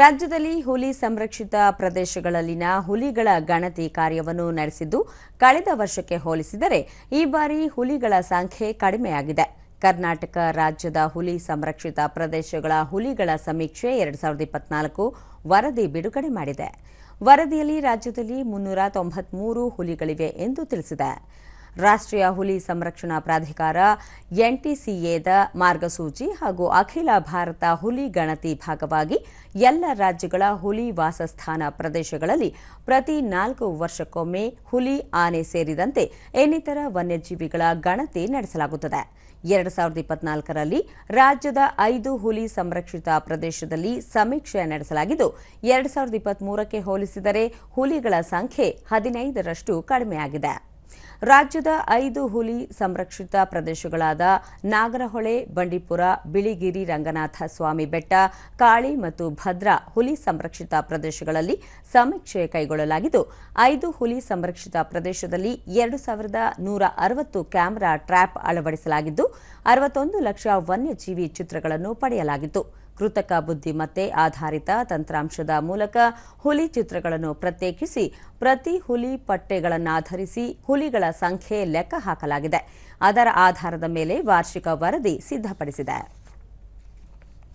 ರಾಜ್ಯದಲ್ಲಿ ಹುಲಿ ಸಂರಕ್ಷಿತ ಪ್ರದೇಶಗಳಲ್ಲಿನ ಹುಲಿಗಳ ಗಣತಿ ಕಾರ್ಯವನ್ನು ನಡೆಸಿದ್ದು, ಕಳೆದ ವರ್ಷಕ್ಕೆ ಹೋಲಿಸಿದರೆ ಈ ಬಾರಿ ಹುಲಿಗಳ ಸಂಖ್ಯೆ ಕಡಿಮೆಯಾಗಿದೆ. ಕರ್ನಾಟಕ ರಾಜ್ಯದ ಹುಲಿ ಸಂರಕ್ಷಿತ ಪ್ರದೇಶಗಳ ಹುಲಿಗಳ ಸಮೀಕ್ಷೆ ಎರಡು ಸಾವಿರದ ಇಪ್ಪತ್ನಾಲ್ಕು ವರದಿ ಬಿಡುಗಡೆ ಮಾಡಿದೆ. ವರದಿಯಲ್ಲಿ ರಾಜ್ಯದಲ್ಲಿ ಮುನ್ನೂರ ತೊಂಬತ್ಮೂರು ಹುಲಿಗಳಿವೆ ಎಂದು ತಿಳಿಸಿದೆ. ರಾಷ್ಟ್ರೀಯ ಹುಲಿ ಸಂರಕ್ಷಣಾ ಪ್ರಾಧಿಕಾರ ಎನ್ಟಿಸಿಎದ ಮಾರ್ಗಸೂಚಿ ಹಾಗೂ ಅಖಿಲ ಭಾರತ ಹುಲಿ ಗಣತಿ ಭಾಗವಾಗಿ ಎಲ್ಲ ರಾಜ್ಯಗಳ ಹುಲಿ ವಾಸಸ್ಥಾನ ಪ್ರದೇಶಗಳಲ್ಲಿ ಪ್ರತಿ ನಾಲ್ಕು ವರ್ಷಕ್ಕೊಮ್ಮೆ ಹುಲಿ ಆನೆ ಸೇರಿದಂತೆ ಇನ್ನಿತರ ವನ್ಯಜೀವಿಗಳ ಗಣತಿ ನಡೆಸಲಾಗುತ್ತದೆ. ಎರಡು ಸಾವಿರದ ಇಪ್ಪತ್ನಾಲ್ಕರಲ್ಲಿ ರಾಜ್ಯದ ಐದು ಹುಲಿ ಸಂರಕ್ಷಿತ ಪ್ರದೇಶದಲ್ಲಿ ಸಮೀಕ್ಷೆ ನಡೆಸಲಾಗಿದ್ದು, ಎರಡು ಸಾವಿರದ ಇಪ್ಪತ್ಮೂರಕ್ಕೆ ಹೋಲಿಸಿದರೆ ಹುಲಿಗಳ ಸಂಖ್ಯೆ ಹದಿನೈದರಷ್ಟು ಕಡಿಮೆಯಾಗಿದೆ. ರಾಜ್ಯದ ಐದು ಹುಲಿ ಸಂರಕ್ಷಿತ ಪ್ರದೇಶಗಳಾದ ನಾಗರಹೊಳೆ, ಬಂಡೀಪುರ, ಬಿಳಿಗಿರಿ, ರಂಗನಾಥ ಸ್ವಾಮಿ ಬೆಟ್ಟ, ಕಾಳಿ ಮತ್ತು ಭದ್ರಾ ಹುಲಿ ಸಂರಕ್ಷಿತ ಪ್ರದೇಶಗಳಲ್ಲಿ ಸಮೀಕ್ಷೆ ಕೈಗೊಳ್ಳಲಾಗಿದ್ದು, ಐದು ಹುಲಿ ಸಂರಕ್ಷಿತ ಪ್ರದೇಶದಲ್ಲಿ ಎರಡು ಸಾವಿರದ ನೂರ ಅರವತ್ತು ಕ್ಯಾಮೆರಾ ಟ್ರ್ಯಾಪ್ ಅಳವಡಿಸಲಾಗಿದ್ದು, ಅರವತ್ತೊಂದು ಲಕ್ಷ ವನ್ಯಜೀವಿ ಚಿತ್ರಗಳನ್ನು ಪಡೆಯಲಾಗಿತ್ತು. ಕೃತಕ ಬುದ್ಧಿಮತ್ತೆ ಆಧಾರಿತ ತಂತ್ರಾಂಶದ ಮೂಲಕ ಹುಲಿ ಚಿತ್ರಗಳನ್ನು ಪ್ರತ್ಯೇಕಿಸಿ, ಪ್ರತಿ ಹುಲಿ ಪಟ್ಟೆಗಳನ್ನಾಧರಿಸಿ ಹುಲಿಗಳ ಸಂಖ್ಯೆ ಲೆಕ್ಕ ಹಾಕಲಾಗಿದೆ. ಅದರ ಆಧಾರದ ಮೇಲೆ ವಾರ್ಷಿಕ ವರದಿ ಸಿದ್ಧಪಡಿಸಿದೆ.